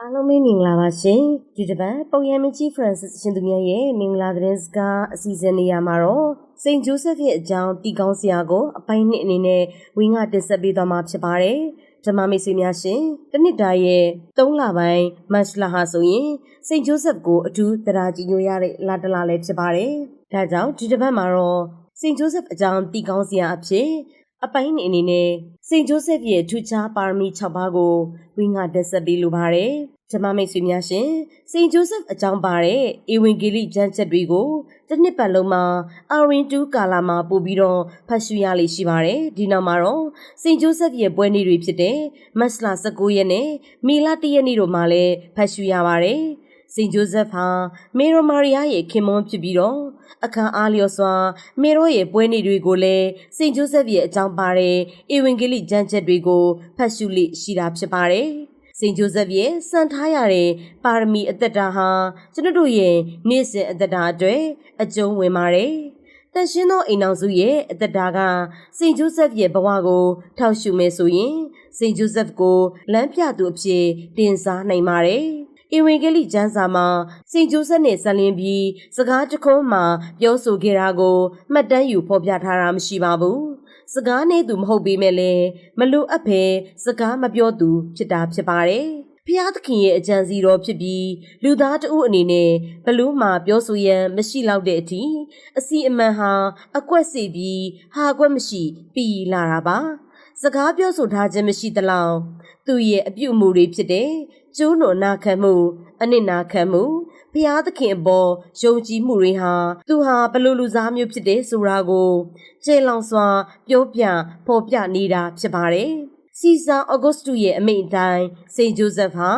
အားလုံးပဲမင်္ဂလာပါရှင်ဒီတစ်ပတ်ပုံရမကြီး Francis ရှင်သူမြတ်ရဲ့မင်္ဂလာသတင်းစကားအစီအစဉ်နေရာမှာတော့စိန်ဂျိုးဆက်ရဲ့အကြောင်းတီကောင်းစရာကိုအပိုင်းနှစ်အနေနဲ့ဝင်းကတင်ဆက်ပေးသွားမှာဖြစ်ပါတယ်ဓမ္မမိတ်ဆွေများရှင်တနစ်တာရဲ့3လပိုင်းမတ်လဟာဆိုရင်စိန်ဂျိုးဆက်ကိုအထူးတရားကြည်ညိုရတဲ့လတလလည်းဖြစ်ပါတယ်ဒါကြောင့်ဒီတစ်ပတ်မှာတော့စိန်ဂျိုးဆက်အကြောင်းတီကောင်းစရာအဖြစ် အပိုင်းအနေနဲ့စိန်ဂျိုးဆက်ရဲ့ထူးခြားပါရမီ6ပါးကိုဝင်းကတက်ဆက်ပေးလိုပါတယ်။ဓမ္မမိတ်ဆွေများရှင်စိန်ဂျိုးဆက်အကြောင်းပါတဲ့ဧဝံဂေလိကျမ်းချက်တွေကိုတစ်နှစ်ပတ်လုံးမှာအာရင်တူကာလာမှာပို့ပြီးတော့ဖတ်ရှုရလိမ့်ရှိပါတယ်။ဒီနောက်မှာတော့စိန်ဂျိုးဆက်ရဲ့ပွဲနေ့တွေဖြစ်တဲ့မတ်လ19ရက်နဲ့မေလ1ရက်နေ့တို့မှာလည်းဖတ်ရှုရပါတယ်။ စင်ဂျိုးဇက်ဟာမေရိုမာရီယာရဲ့ခင်မွန်းဖြစ်ပြီးတော့အခမ်းအားလျော်စွာမေရိုရဲ့ပွဲနေ့တွေကိုလည်းစင်ဂျိုးဇက်ရဲ့အကြောင်းပါတဲ့ဧဝံဂေလိကျမ်းချက်တွေကိုဖတ်ရှုလိရှိတာဖြစ်ပါတယ်။စင်ဂျိုးဇက်ရဲ့စံထားရတဲ့ပါရမီအသက်တာဟာကျွန်တော်တို့ရဲ့နေ့စဉ်အသက်တာအတွက်အကျုံးဝင်ပါတယ်။တန်ရှင်းသောအိမ်အောင်စုရဲ့အသက်တာကစင်ဂျိုးဇက်ရဲ့ဘဝကိုထောက်ရှုမယ်ဆိုရင်စင်ဂျိုးဇက်ကိုလမ်းပြသူအဖြစ်တင်စားနိုင်ပါတယ်။ ဧဝံဂေလိကျမ်းစာမှာစင်ဂျိုးဆက်နဲ့ဆက်လင်းပြီး စကားတခွန်းမှာပြောဆိုခဲ့တာကိုမှတ်တမ်းယူဖော်ပြထားတာမရှိပါဘူး။စကားနဲ့သူမဟုတ်ပေမဲ့လည်းမလိုအပ်ဘဲစကားမပြောသူဖြစ်တာဖြစ်ပါတယ်။ဖျားသခင်ရဲ့အကြံစီတော်ဖြစ်ပြီးလူသားတဦးအနေနဲ့ဘလို့မှပြောဆိုရန်မရှိတော့တဲ့အထိအစီအမံဟာအကွက်စီပြီးဟာကွက်မရှိ ပြီးလာတာပါစကားပြောဆိုထားခြင်းမရှိသလောက် သူရဲ့အပြုအမူတွေဖြစ်တဲ့ကျိုးနုံနာခံမှုအနစ်နာခံမှုဖျားသခင်အပေါ်ယုံကြည်မှုတွေဟာသူဟာဘလို့လူစားမျိုးဖြစ်တဲ့ဆိုတာကိုကျေလောင်စွာပြောပြဖော်ပြနေတာဖြစ်ပါတယ်။ စီဇာအော်ဂတ်စတုရဲ့အမိန့်အတိုင်းစိန်ဂျိုးဇက်ဟာ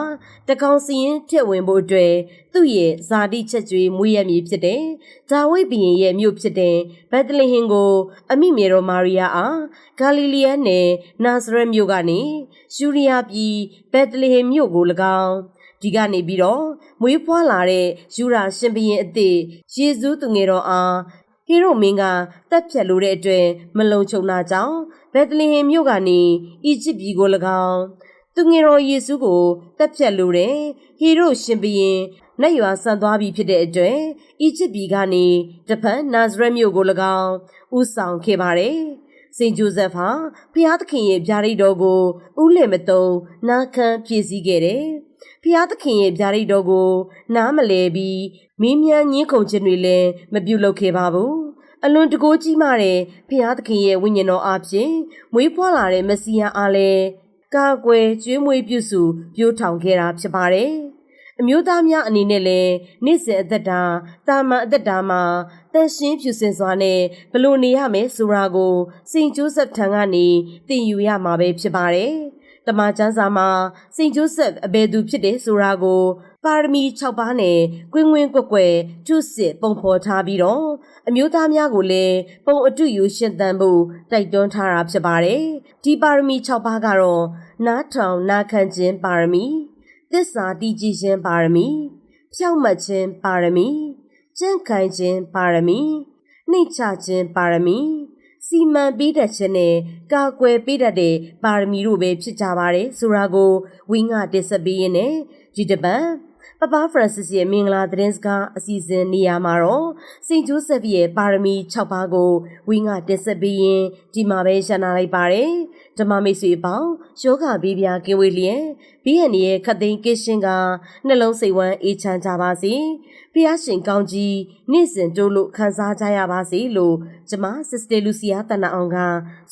တကောင်စီရင်ထည့်ဝင်ဖို့အတွက်သူ့ရဲ့ဇာတိချက်ကျွေးမွေးရမည်ဖြစ်တဲ့ဒါဝိဒ်ဘုရင်ရဲ့မြို့ဖြစ်တဲ့ဘက်သလဟင်ကို အမိမြေတော်မာရီယာအားဂါလိလီယန်နယ်နာဇရက်မြို့ကနေယူရီယာပြည်ဘက်သလဟင်မြို့ကို၎င်းဒီကနေပြီးတော့မွေးဖွားလာတဲ့ယူရာရှင်ဘရင်အသည့်ယေဇူးသူငယ်တော်အား ဟီရိုမင်းကတက်ဖြတ်လို့တဲ့အတွက်မလုံခြုံတာကြောင့်ဘက်သလဟင်မြို့ကနေအီဂျစ်ပြည်ကို၎င်းသူငယ်တော်ယေရှုကိုတက်ဖြတ်လို့တဲ့ဟီရိုရှင်ဘရင်လက်ရွာဆန်သွားပြီဖြစ်တဲ့အတွက်အီဂျစ်ပြည်ကနေတဖန်နာဇရက်မြို့ကို၎င်းဥဆောင်ခဲ့ပါတယ်။စင်ဂျိုဇက်ဟာဖျားသခင်ရဲ့ဗျာဒိတ်တော်ကိုဥလင်မတုံနာခံပြည့်စည်ခဲ့တယ်။ ဖျားသခင်ရဲ့ဗျာဒိတ်တော်ကို နားမလဲပြီးမင်းမြန်းညင်းခုန်ခြင်းတွေလည်းမပြုလုပ်ခဲ့ပါဘူး။အလွန်တကိုးကြီးမာတဲ့ဖျားသခင်ရဲ့ဝိညာဉ်တော်အဖြစ်မွေးဖွားလာတဲ့မစီယာအားလည်းကာကွယ်ကျွေးမွေးပြုစုပြိုးထောင်ခဲ့တာဖြစ်ပါတယ်။အမျိုးသားများအနေနဲ့လည်းနေ့စဉ်အသက်တာတာမန်အသက်တာမှာတန်ရှင်းဖြူစင်စွာနဲ့ဘလို့နေရမယ်ဆိုတာကိုစင်ကျိုးဆက်ထံကနေသင်ယူရမှာပဲဖြစ်ပါတယ်။ တမန်ကျမ်းစာမှာစင်ကျိုးဆက်အဘယ်သူဖြစ်တယ်ဆိုတာကိုပါရမီ6ပါးနဲ့ကွင်းကွင်းကွက်ကွက်ထုစစ်ပုံဖော်ထားပြီးတော့အမျိုးသားများကိုလည်းပုံအတုယူရှင်သန်ဖို့တိုက်တွန်းထားတာဖြစ်ပါတယ်။ဒီပါရမီ6ပါးကတော့နားထောင်နာခံခြင်းပါရမီသစ္စာတည်ကြည်ခြင်းပါရမီဖြောက်မှတ်ခြင်းပါရမီကြံ့ခိုင်ခြင်းပါရမီနှိတ်ချခြင်းပါရမီ စီမံပေးတတ်ခြင်းနဲ့ကာကွယ်ပေးတတ်တဲ့ပါရမီတို့ပဲဖြစ်ကြပါတယ်ဆိုတာကိုဝင်းကတင်ဆက်ပေးရင်းနဲ့ဒီတပတ် ပပဖရန်စစ်ရဲ့မင်္ဂလာသတင်းစကားအစီအစဉ်နေရာမှာတော့စင်ဂျိုးဆက်ရဲ့ပါရမီ6ပါးကိုဝင်းကတင်ဆက်ပေးရင်ဒီမှာပဲရှင်းနာလိုက်ပါတယ်ဓမ္မမိတ်ဆွေပေါင်းယောဂဘေးပြားကင်းဝေးလျက်ဘီယန်ရဲ့ခတ်သိမ်းကင်းရှင်းကနှလုံးစိတ်ဝမ်းအေးချမ်းကြပါစေဖျားရှင်ကောင်းကြီးနေ့စဉ်တိုးလို့ခံစားကြရပါစေလို့ကျမစစ်စတေလူစီယာတန်နာအောင်က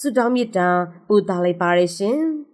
ဆုတောင်းမေတ္တာပို့သလိုက်ပါရရှင်